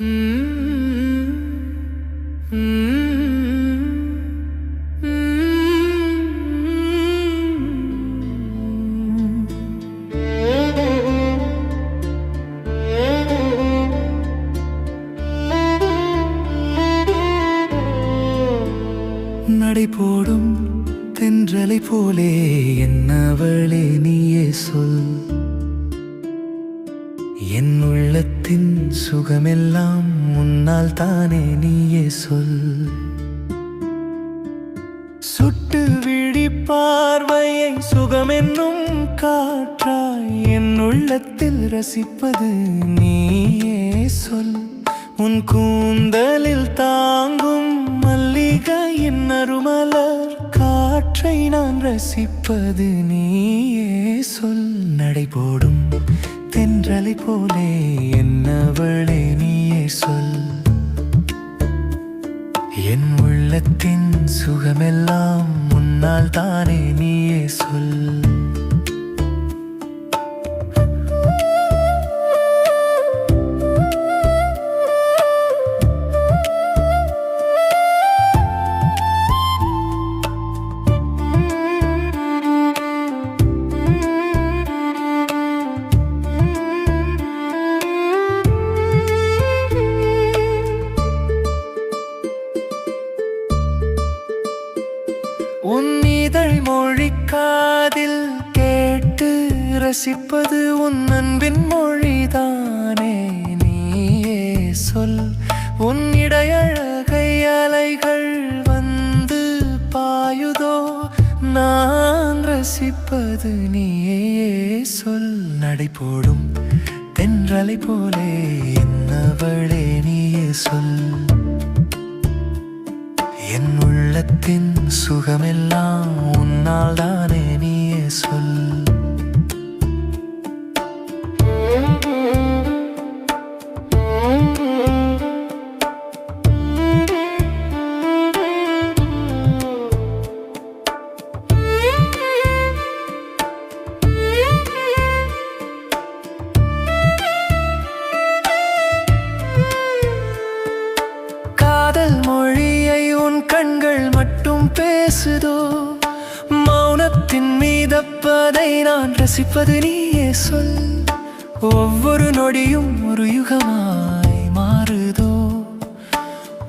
நடை போடும் தென்றலை போலே என்னவளே நீயே சொல். என் உள்ளத்தின் சுகமெல்லாம் முன்னால் தானே நீயே சொல். சுட்டு விழி பார்வையை சுகமென்னும் காற்றாய் என் உள்ளத்தில் ரசிப்பது நீயே சொல். உன் கூந்தலில் தாங்கும் மல்லிகையின் அருமலர் காற்றை நான் ரசிப்பது நீயே சொல். நடைபோடும் தென்றலை போலே என்னவளே நீயே சொல். என் உள்ளத்தின் சுகமெல்லாம் முன்னால் தானே நீயே சொல். உன் இதழ் மொழி காதில் கேட்டு ரசிப்பது உன் அன்பின் மொழிதானே நீயே சொல். உன் இடையழகை அலைகள் வந்து பாயுதோ நான் ரசிப்பது நீயே சொல். நடை போடும் தென்றலை போலே என்னவளே நீயே சொல். உலகத்தின் சுகமெல்லாம் உன்னால் தானே நீயே சொல் பேசுதோ? மௌனத்தின் மீதப்பதை நான் ரசிப்பது நீயே சொல். ஒவ்வொரு நொடியும் ஒரு யுகமாய் மாறுதோ?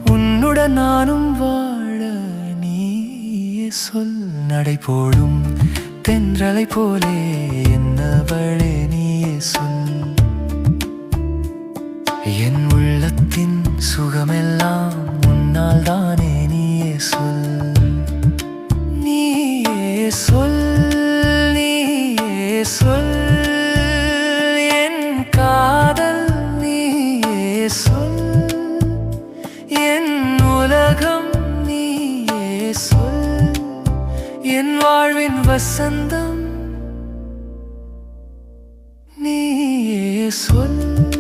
உன்னுடன் நானும் வாழ நீயே சொல். நடை போடும் தென்றலை போலே என்ன சொல் என் காதல் நீயே சொல். என் உலகம் நீயே சொல். என் வாழ்வின் வசந்தம் நீயே சொல்.